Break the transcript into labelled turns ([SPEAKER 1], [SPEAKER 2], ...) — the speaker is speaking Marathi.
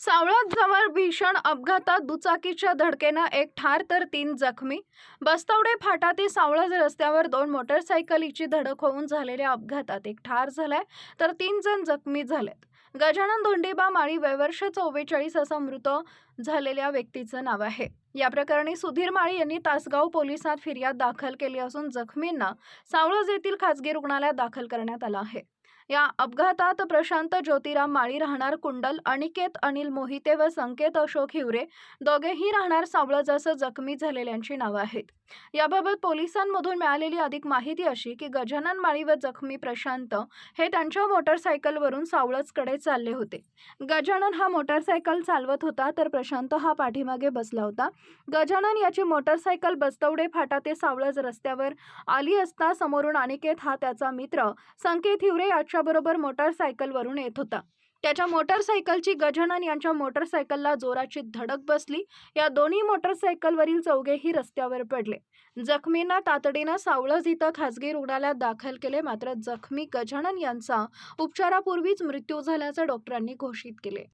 [SPEAKER 1] सावळत जवळ भीषण अपघातात दुचाकीच्या धडकेनं एक ठार तर तीन जखमी. बस्तवडे फाटा ते सावळज रस्त्यावर दोन मोटरसायकलीची धडक होऊन झालेल्या अपघातात एक ठार झालाय तर तीन जण जखमी झालेत. गजानन धोंडेबा माळी वयवर्ष चव्वेचाळीस असं मृत झालेल्या व्यक्तीचं नाव आहे. या प्रकरणी सुधीर माळी यांनी तासगाव पोलिसात फिर्याद दाखल केली असून जखमींना सावळज येथील खासगी रुग्णालयात दाखल करण्यात आलं आहे. या अपघातात प्रशांत ज्योतिराम माळी राहणार कुंडल अनिकेत अनिल मोहिते व संकेत अशोक हिवरे दोघेही राहणार सावळज असं जखमी झालेल्यांची नावं आहेत. याबाबत पोलिसांमधून मिळालेली अधिक माहिती अशी की गजानन माळी व जखमी प्रशांत हे त्यांच्या मोटरसायकलवरून सावळजकडे चालले होते. गजानन हा मोटरसायकल चालवत होता तर प्रशांत हा पाठीमागे बसला होता. गजानन याची मोटरसायकल बस्तवडे फाटा ते सावळज रस्त्यावर आली असता समोरून अनिकेत हा त्याचा मित्र संकेत हिवरे याच्याबरोबर मोटारसायकलवरून येत होता. त्याच्या मोटरसायकलची गजानन यांच्या मोटरसायकलला जोराची धडक बसली. या दोन्ही मोटरसायकलवरील चौघेही रस्त्यावर पडले. जखमींना तातडीनं सावळज इथं खासगी रुग्णालयात दाखल केले मात्र जखमी गजानन यांचा उपचारापूर्वीच मृत्यू झाल्याचं डॉक्टरांनी घोषित केले.